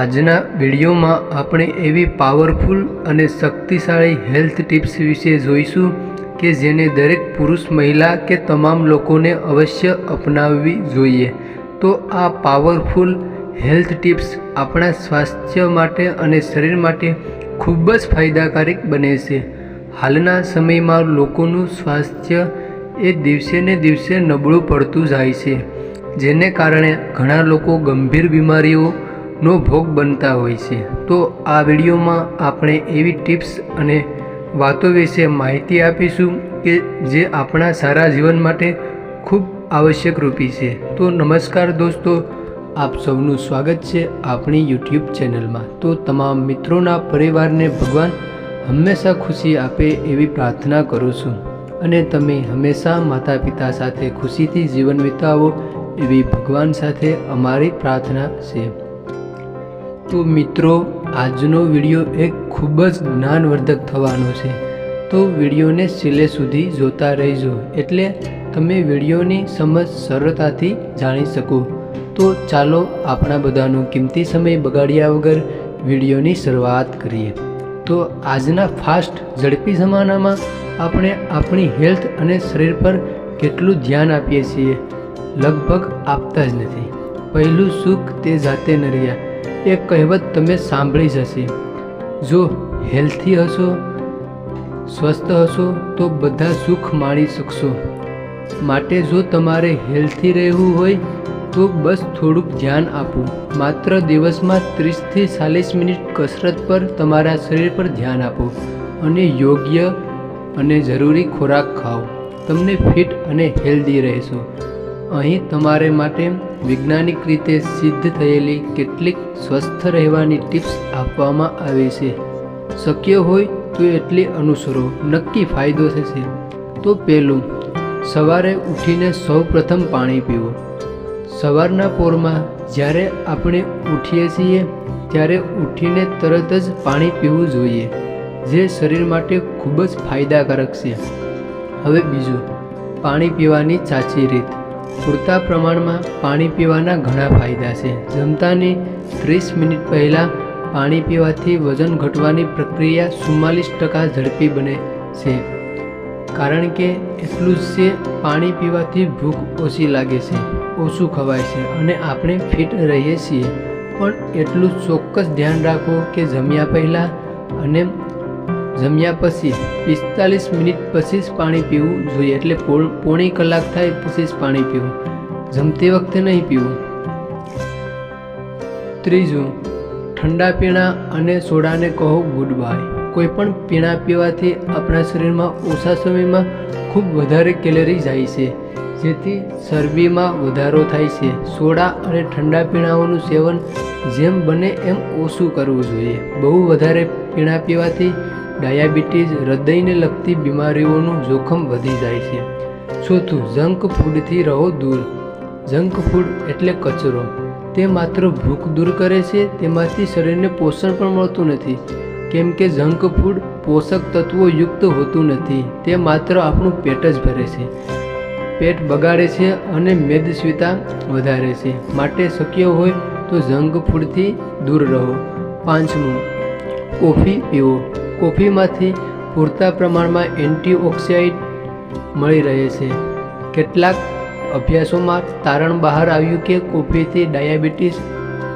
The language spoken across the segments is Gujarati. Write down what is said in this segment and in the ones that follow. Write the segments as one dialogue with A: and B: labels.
A: આજના વિડીયોમાં આપણે એવી પાવરફુલ અને શક્તિશાળી હેલ્થ ટિપ્સ વિશે જોઈશું કે જેને દરેક પુરુષ, મહિલા કે તમામ લોકોને અવશ્ય અપનાવવી જોઈએ. તો આ પાવરફુલ હેલ્થ ટિપ્સ આપણા સ્વાસ્થ્ય માટે અને શરીર માટે ખૂબ જ ફાયદાકારક બને છે. હાલના સમયમાં લોકોનું સ્વાસ્થ્ય એ દિવસે ને દિવસે નબળું પડતું જાય છે, જેને કારણે ઘણા લોકો ગંભીર બીમારીઓનો ભોગ બનતા હોય છે. તો આ વિડીયોમાં આપણે એવી ટિપ્સ અને વાતો વિશે માહિતી આપીશું કે જે આપણા સારા જીવન માટે ખૂબ આવશ્યક રૂપી છે. તો નમસ્કાર દોસ્તો, આપ સૌનું સ્વાગત છે આપણી યુટ્યુબ ચેનલમાં. તો તમામ મિત્રોના પરિવારને ભગવાન હંમેશા ખુશી આપે એવી પ્રાર્થના કરું છું. અને તમે હંમેશા માતા પિતા સાથે ખુશીથી જીવન વિતાવો એવી ભગવાન સાથે અમારી પ્રાર્થના છે. તો મિત્રો, આજનો વીડિયો એક ખૂબ જ જ્ઞાનવર્ધક થવાનો છે. તો વિડીયોને છેલ્લે સુધી જોતા રહેજો. એટલે તમે વિડીયોની સમજ સરળતાથી જાણી શકો. તો ચાલો આપણા બધાનો કિંમતી સમય બગાડ્યા વગર વિડીયોની શરૂઆત કરીએ. તો આજના ફાસ્ટ, ઝડપી જમાનામાં આપણે આપણી હેલ્થ અને શરીર પર કેટલું ધ્યાન આપીએ છીએ? લગભગ આપતા જ નથી. પહેલું સુખ તે જાતે ન રહ્યા એ કહેવત તમે સાંભળી જ હશે જો હેલ્થી હશો, સ્વસ્થ હશો, તો બધા સુખ માણી શકશો. માટે જો તમારે હેલ્થી રહેવું હોય, તો બસ થોડુંક ધ્યાન આપો. માત્ર દિવસમાં ત્રીસથી ચાલીસ મિનિટ કસરત પર તમારા શરીર પર ધ્યાન આપો અને યોગ્ય અને જરૂરી ખોરાક ખાઓ. તમને ફિટ અને હેલ્ધી રહેશો. અહીં તમારે માટે વૈજ્ઞાનિક રીતે સિદ્ધ થયેલી કેટલીક સ્વસ્થ રહેવાની ટિપ્સ આપવામાં આવે છે. શક્ય હોય તો એટલી અનુસરો. નક્કી ફાયદો થશે. તો પહેલું, સવારે ઉઠીને સૌ પ્રથમ પાણી પીવું. સવારના પોરમાં જ્યારે આપણે ઉઠીએ છીએ, ત્યારે ઉઠીને તરત જ પાણી પીવું જોઈએ, જે શરીર માટે ખૂબ જ ફાયદાકારક છે. હવે બીજું, પાણી પીવાની સાચી રીત. પૂરતા પ્રમાણમાં પાણી પીવાના ઘણા ફાયદા છે. જમતાની ત્રીસ મિનિટ પહેલાં પાણી પીવાથી વજન ઘટવાની પ્રક્રિયા ચુમ્માલીસ ટકા ઝડપી બને છે. કારણ કે એટલું જ છે, પાણી પીવાથી ભૂખ ઓછી લાગે છે, ઓછું ખવાય છે અને આપણે ફિટ રહીએ છીએ. પણ એટલું ચોક્કસ ધ્યાન રાખો કે જમ્યા પહેલાં અને જમ્યા પછી પિસ્તાલીસ મિનિટ પછી જ પાણી પીવું જોઈએ. એટલે પોણી કલાક થાય પછી જ પાણી પીવું. જમતી વખતે નહીં પીવું. ત્રીજું, ઠંડા પીણા અને સોડાને કહો ગુડ બાય કોઈ પણ પીણા પીવાથી આપણા શરીરમાં ઓછા સમયમાં ખૂબ વધારે કેલરી જાય છે, જેથી ચરબીમાં વધારો થાય છે. સોડા અને ઠંડા પીણાઓનું સેવન જેમ બને એમ ઓછું કરવું જોઈએ. બહુ વધારે પીણા પીવાથી ડાયાબિટીસ હૃદયને લગતી બીમારીઓનું જોખમ વધી જાય છે. ચોથું, જંક ફૂડથી રહો દૂર. જંક ફૂડ એટલે કચરો. તે માત્ર ભૂખ દૂર કરે છે, તેમાંથી શરીરને પોષણ પણ મળતું નથી. કેમ કે જંક ફૂડ પોષક તત્વો યુક્ત હોતું નથી. તે માત્ર આપણું પેટ જ ભરે છે. પેટ બગાડે છે અને મેદસ્વીતા વધારે છે. માટે શક્ય હોય તો જંક ફૂડથી દૂર રહો. પાંચમું, કોફી પીવો. કોફીમાંથી પૂરતા પ્રમાણમાં એન્ટીઓક્સિડન્ટ મળી રહે છે. કેટલાક અભ્યાસોમાં તારણ બહાર આવ્યું કે કોફીથી ડાયાબિટીસ,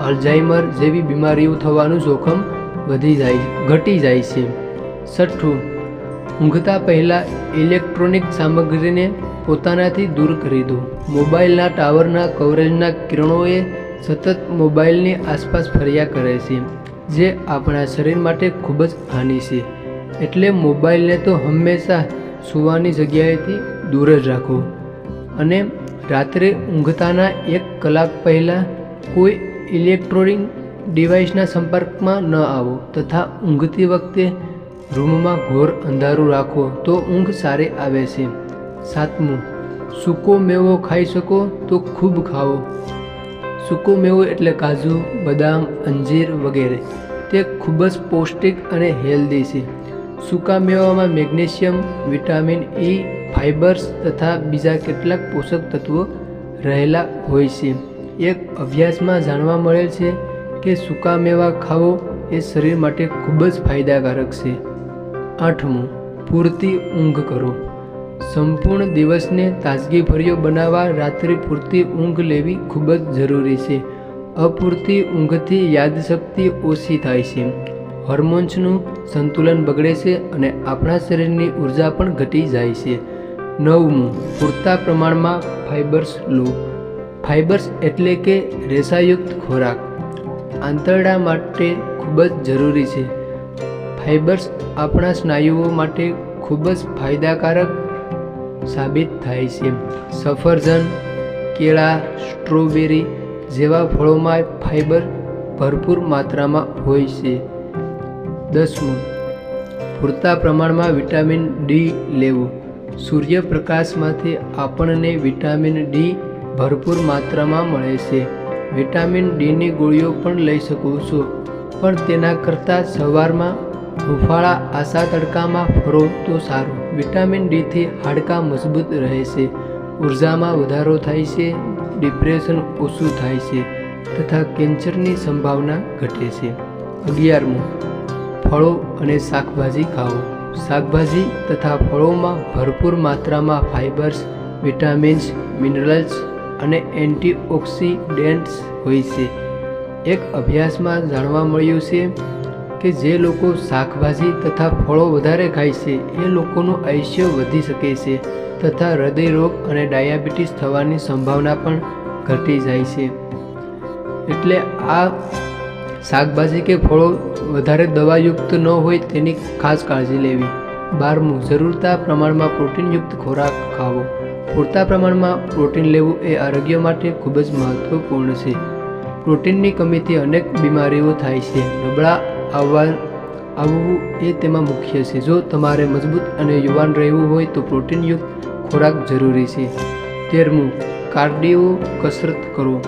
A: અલ્ઝાઇમર જેવી બીમારીઓ થવાનું જોખમ વધી જાય, ઘટી જાય છે. છઠ્ઠું, ઊંઘતા પહેલાં ઇલેક્ટ્રોનિક સામગ્રીને પોતાનાથી દૂર કરી દો. મોબાઈલના ટાવરના કવરેજના કિરણોએ સતત મોબાઈલની આસપાસ ફર્યા કરે છે. જે આપણા શરીર માટે ખૂબ જ હાનિ છે. એટલે મોબાઈલને તો હંમેશા સૂવાની જગ્યાએથી દૂર જ રાખો. અને રાત્રે ઊંઘતાના એક કલાક પહેલાં કોઈ ઇલેક્ટ્રોનિક ડિવાઇસના સંપર્કમાં ન આવો તથા ઊંઘતી વખતે રૂમમાં ઘોર અંધારું રાખો તો ઊંઘ સારી આવે છે. સાતમું, સૂકો મેવો ખાઈ શકો તો ખૂબ ખાઓ. સૂકો મેવો એટલે કાજુ, બદામ, અંજીર વગેરે. તે ખૂબ જ પૌષ્ટિક અને હેલ્ધી છે. સૂકા મેવામાં મેગ્નેશિયમ, વિટામિન ઇ ફાઇબર્સ તથા બીજા કેટલાક પોષક તત્વો રહેલા હોય છે. એક અભ્યાસમાં જાણવા મળેલ છે કે સૂકા મેવા ખાવો એ શરીર માટે ખૂબ જ ફાયદાકારક છે. આઠમું, પૂરતી ઊંઘ કરો. સંપૂર્ણ દિવસને તાજગીભર્યો બનાવવા રાત્રે પૂરતી ઊંઘ લેવી ખૂબ જ જરૂરી છે. અપૂરતી ઊંઘથી યાદશક્તિ ઓછી થાય છે. હોર્મોન્સનું સંતુલન બગડે છે અને આપણા શરીરની ઊર્જા પણ ઘટી જાય છે. નવમું, પૂરતા પ્રમાણમાં ફાઇબર્સ લો. ફાઇબર્સ એટલે કે રેસાયુક્ત ખોરાક. આંતરડા માટે ખૂબ જ જરૂરી છે. ફાઇબર્સ આપણા સ્નાયુઓ માટે ખૂબ જ ફાયદાકારક સાબિત થાય છે. સફરજન, કેળા, સ્ટ્રોબેરી જેવા ફળોમાં ફાઇબર ભરપૂર માત્રામાં હોય છે. દસમું, પૂરતા પ્રમાણમાં વિટામિન ડી લેવું. સૂર્યપ્રકાશમાંથી આપણને વિટામિન ડી ભરપૂર માત્રામાં મળે છે. વિટામિન ડીની ગોળીઓ પણ લઈ શકો છો, પણ તેના કરતાં સવારમાં હુંફાળા આશા તડકામાં ફરો તો સારું. વિટામિન ડીથી હાડકાં મજબૂત રહે છે. ઉર્જામાં વધારો થાય છે. ડિપ્રેશન ઓછું થાય છે તથા કેન્સરની સંભાવના ઘટે છે. અગિયારમું, ફળો અને શાકભાજી ખાઓ. શાકભાજી તથા ફળોમાં ભરપૂર માત્રામાં ફાઇબર્સ, વિટામિન્સ, મિનરલ્સ અને એન્ટીઓક્સિડન્ટ્સ હોય છે. એક અભ્યાસમાં જાણવા મળ્યું છે કે જે લોકો શાકભાજી તથા ફળો વધારે ખાય છે, એ લોકોનું આયુષ્ય વધી શકે છે તથા હૃદય રોગ અને ડાયાબિટીસ થવાની સંભાવના પણ ઘટી જાય છે. એટલે આ શાકભાજી કે ફળો વધારે દવાયુક્ત ન હોય તેની ખાસ કાળજી લેવી. બારમું, જરૂરતા પ્રમાણમાં પ્રોટીનયુક્ત ખોરાક ખાવો. પૂરતા પ્રમાણમાં પ્રોટીન લેવું એ આરોગ્ય માટે ખૂબ જ મહત્વપૂર્ણ છે. પ્રોટીનની કમીથી અનેક બીમારીઓ થાય છે. નબળા આવવા આવવું એ તેમાં મુખ્ય છે. જો તમારે મજબૂત અને યુવાન રહેવું હોય તો પ્રોટીનયુક્ત ખોરાક જરૂરી છે. તેરમું, કાર્ડિયો કસરત કરો.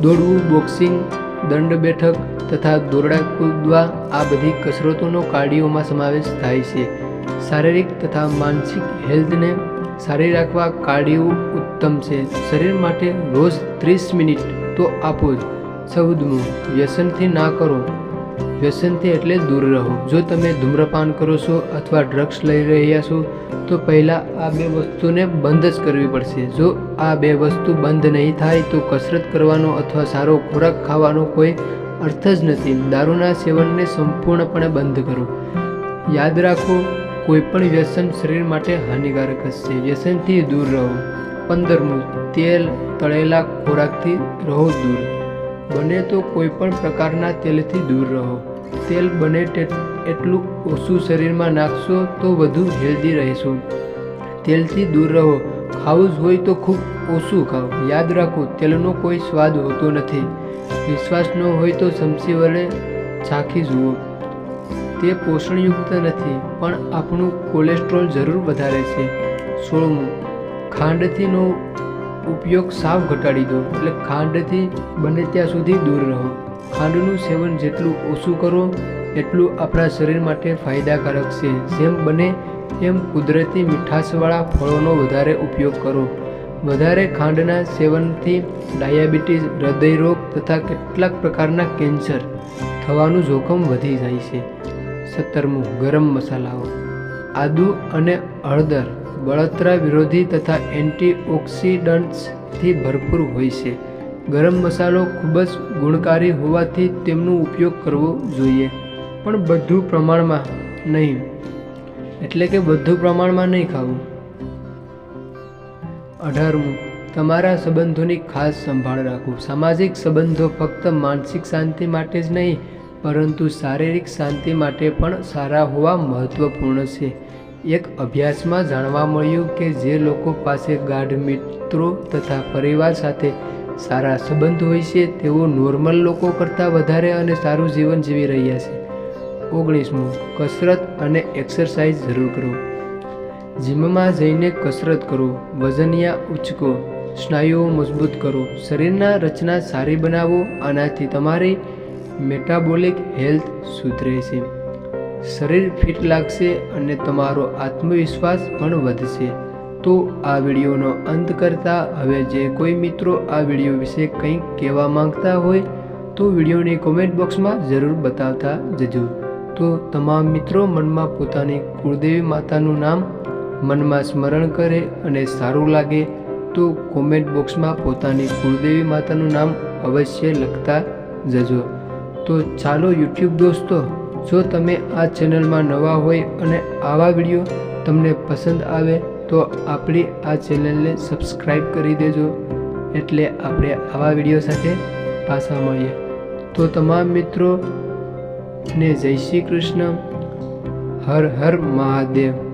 A: દોડવું બોક્સિંગ, દંડ બેઠક તથા દોરડા કૂદવા, આ બધી કસરતોનો કાર્ડિયોમાં સમાવેશ થાય છે. શારીરિક તથા માનસિક હેલ્થને સારી રાખવા કાર્ડિયો ઉત્તમ છે. શરીર માટે રોજ ત્રીસ મિનિટ તો આપો જ. ચૌદમું, વ્યસનથી ના કરો. વ્યસનથી એટલે દૂર રહો. જો તમે ધૂમ્રપાન કરો છો અથવા ડ્રગ્સ લઈ રહ્યા છો, તો પહેલાં આ બે વસ્તુને બંધ જ કરવી પડશે. જો આ બે વસ્તુ બંધ નહીં થાય, તો કસરત કરવાનો અથવા સારો ખોરાક ખાવાનો કોઈ અર્થ જ નથી. દારૂના સેવનને સંપૂર્ણપણે બંધ કરો. યાદ રાખો, કોઈ પણ વ્યસન શરીર માટે હાનિકારક છે. વ્યસનથી દૂર રહો. પંદરમું તેલ તળેલા ખોરાકથી રહો દૂર. બને તો કોઈ પણ પ્રકારના તેલથી દૂર રહો. તેલ બને એટલું ઓછું શરીરમાં નાખશો તો વધુ હેલ્ધી રહેશો. તેલથી દૂર રહો. ખાવું હોય તો ખૂબ ઓછું ખાઓ. યાદ રાખો, તેલનો કોઈ સ્વાદ હોતો નથી. વિશ્વાસ ન હોય તો ચમચી વડે ચાખી જુઓ. તે પોષણયુક્ત નથી, પણ આપણું કોલેસ્ટ્રોલ જરૂર વધારે છે. સોળમું, ખાંડથીનો ઉપયોગ સાવ ઘટાડી દો. એટલે ખાંડથી બને ત્યાં સુધી દૂર રહો. ખાંડનું સેવન જેટલું ઓછું કરો, એટલું આપણા શરીર માટે ફાયદાકારક છે. જેમ બને એમ કુદરતી મીઠાશવાળા ફળોનો વધારે ઉપયોગ કરો. વધારે ખાંડના સેવનથી ડાયાબિટીસ હૃદયરોગ તથા કેટલાક પ્રકારના કેન્સર થવાનું જોખમ વધી જાય છે. સત્તરમું, ગરમ મસાલાઓ. આદુ અને હળદર બળતરા વિરોધી તથા એન્ટીઓક્સિડન્ટ્સથી ભરપૂર હોય છે. ગરમ મસાલો ખૂબ જ ગુણકારી હોવાથી તેમનો ઉપયોગ કરવો જોઈએ. પણ બધું પ્રમાણમાં નહીં. એટલે કે બધું પ્રમાણમાં નહીં ખાવું. અઢારમું. તમારા સંબંધોની ખાસ સંભાળ રાખો. સામાજિક સંબંધો ફક્ત માનસિક શાંતિ માટે જ નહીં, પરંતુ શારીરિક શાંતિ માટે પણ સારા હોવા મહત્વપૂર્ણ છે. એક અભ્યાસમાં જાણવા મળ્યું કે જે લોકો પાસે ગાઢ મિત્રો તથા પરિવાર સાથે સારા સંબંધ હોય છે, તેઓ નોર્મલ લોકો કરતાં વધારે અને સારું જીવન જીવી રહ્યા છે. ઓગણીસમું, કસરત અને એક્સરસાઇઝ જરૂર કરો. જીમમાં જઈને કસરત કરો, વજનિયા ઉચકો, સ્નાયુઓ મજબૂત કરો, શરીરના રચના સારી બનાવો, આનાથી તમારી મેટાબોલિક હેલ્થ સુધરે છે. શરીર ફિટ લાગશે અને તમારો આત્મવિશ્વાસ પણ વધશે. તો આ વિડીયોનો અંત કરતાં હવે જે કોઈ મિત્રો આ વીડિયો વિશે કંઈક કહેવા માંગતા હોય તો વિડીયોને કોમેન્ટ બોક્સમાં જરૂર બતાવતા જજો. તો તમામ મિત્રો મનમાં પોતાની કુળદેવી માતાનું નામ મનમાં સ્મરણ કરે અને સારું લાગે તો કોમેન્ટ બોક્સમાં પોતાની કુળદેવી માતાનું નામ અવશ્ય લખતા જજો. તો ચાલો યુટ્યુબ દોસ્તો, જો તમે આ ચેનલમાં નવા હોય અને આવા વીડિયો તમને પસંદ આવે તો આપણી આ ચેનલને સબસ્ક્રાઈબ કરી દેજો એટલે આપણે આવા વીડિયો સાથે પાછા મળીએ. તો તમામ મિત્રો ને જય શ્રી કૃષ્ણ. હર હર મહાદેવ.